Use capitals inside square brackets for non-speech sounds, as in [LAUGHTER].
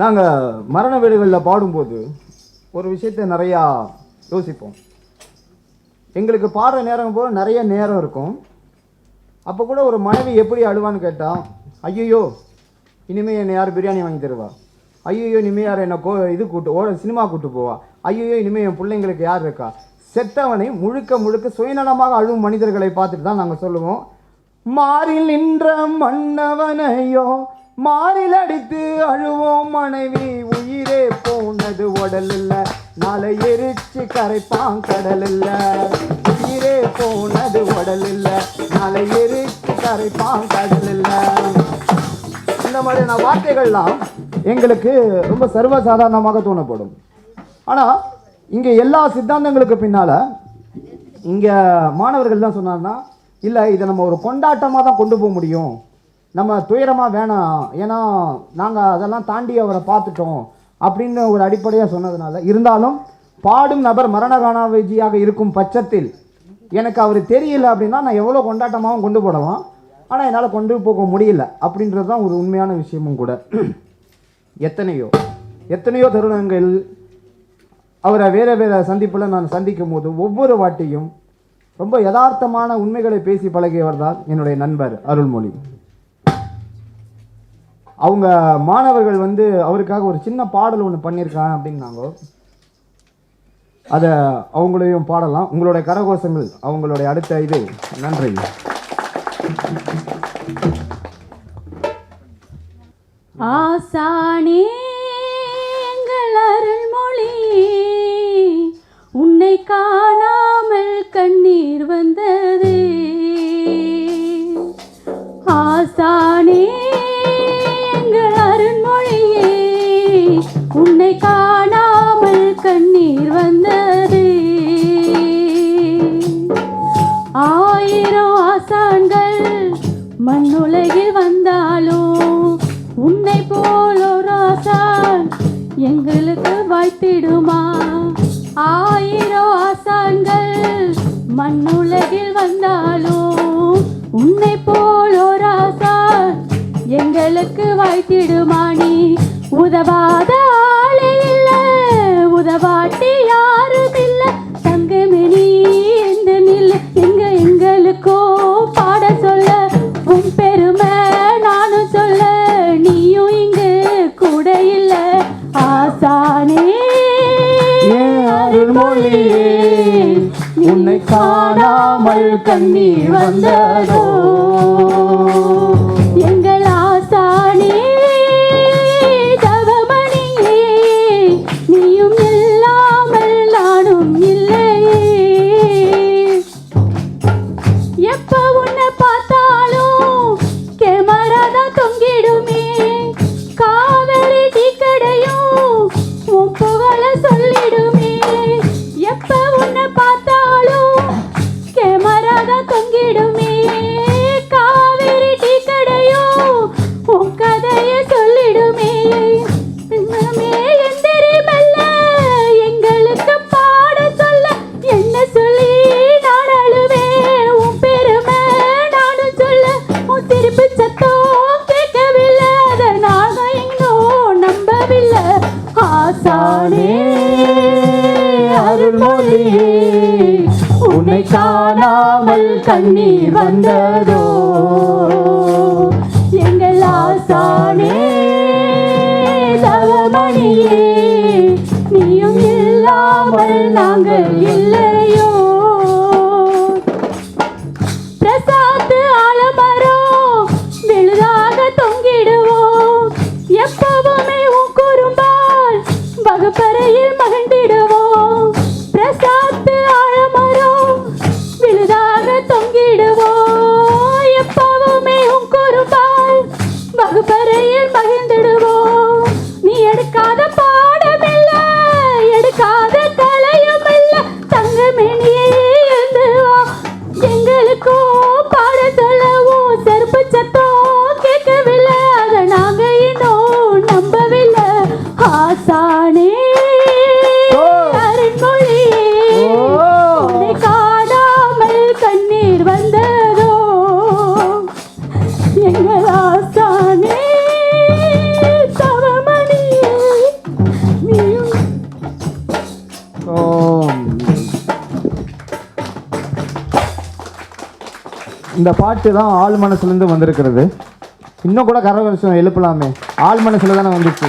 நாங்கள் மரண வீடுகளில் பாடும்போது ஒரு விஷயத்தை நிறையா யோசிப்போம். எங்களுக்கு பாடுற நேரம் போது நிறைய நேரம் இருக்கும். அப்போ கூட ஒரு மனைவி எப்படி அழுவான்னு கேட்டால் ஐயோ இனிமேல் என்னை யார் பிரியாணி வாங்கி தருவா? ஐயோ இனிமேல் யார் என்னை கோ இது கூட்டு ஓட சினிமா கூட்டு போவா? ஐயோ இனிமேல் என் பிள்ளைங்களுக்கு யார் இருக்கா? செத்தவனை முழுக்க முழுக்க சுயநலமாக அழுவும் மனிதர்களை பார்த்துட்டு தான் நாங்கள் சொல்லுவோம். மாறில் நின்ற மன்னவனையோ மாறில் அடித்து அழுவோம் மனைவி உயிரே போனது உடல் இல்லை நாளை எரிச்சு கரைப்பான் கடல் இல்லை உயிரே போனது உடல் இல்லை நாளை எரிச்சு கரைப்பான் கடல் இல்லை இந்த மாதிரியான வார்த்தைகள்லாம் எங்களுக்கு ரொம்ப சர்வசாதாரணமாக தோணப்படும். ஆனால் இங்கே எல்லா சித்தாந்தங்களுக்கு பின்னால் இங்கே மாணவர்கள் தான் சொன்னார்னா இல்லை இதை நம்ம ஒரு கொண்டாட்டமாக தான் கொண்டு போக முடியும். நம்ம துயரமாக வேணாம். ஏன்னா நாங்கள் அதெல்லாம் தாண்டி அவரை பார்த்துட்டோம் அப்படின்னு ஒரு அடிப்படையாக சொன்னதுனால. இருந்தாலும் பாடும் நபர் மரணகானாவிஜியாக இருக்கும் பட்சத்தில் எனக்கு அவர் தெரியல அப்படின்னா நான் எவ்வளோ கொண்டாட்டமாகவும் கொண்டு போடலாம். ஆனால் என்னால் கொண்டு போக முடியல. அப்படின்றது தான் ஒரு உண்மையான விஷயமும் கூட. [CLEARS THROAT] எத்தனையோ எத்தனையோ தருணங்கள் அவரை வேறு வேறு சந்திப்பில் நான் சந்திக்கும் போது ஒவ்வொரு வாட்டியும் ரொம்ப யதார்த்தமான உண்மைகளை பேசி பழகியவர் தான் என்னுடைய நண்பர் அருள்மொழி. அவங்க மாணவர்கள் வந்து அவருக்காக ஒரு சின்ன பாடல் ஒன்று பண்ணியிருக்காங்க அப்படின்னாங்க. அதை அவங்களையும் பாடலாம். உங்களுடைய கரகோஷங்கள் அவங்களுடைய அடுத்த இது. நன்றி. ஆசானே மண்ணுலகில் வந்தாலும் உன்னை போல ராசா எங்களுக்கு வாய்த்திடுமா? ஆயிரம் ஆசான்கள் மண்ணுலகில் வந்தாலும் உன்னை போல ராசா எங்களுக்கு வாய்த்திடுமா? நீ உதவாத பெருமை நானும் சொல்ல நீயும் இங்கு கூட இல்ல. ஆசானே ஏன் உன்னை காணாமல் கண்ணீர் வந்ததோ? உன்னை காணாமல் கண்ணீர் வந்ததோ? எங்கள் ஆசானே தவமணியே நீயும் இல்லாமல் நாங்கள் இல்லையோ? பிரசாத்து ஆலமரோ விழுதாக தொங்கிடுவோம். எப்பவுமே உன் குறும்பால் வகுப்பறையில் இந்த பாட்டு தான் ஆள் மனசுலேருந்து வந்திருக்கிறது. இன்னும் கூட கரகரசம் எழுப்பலாமே. ஆள் மனசில் தானே வந்துச்சு.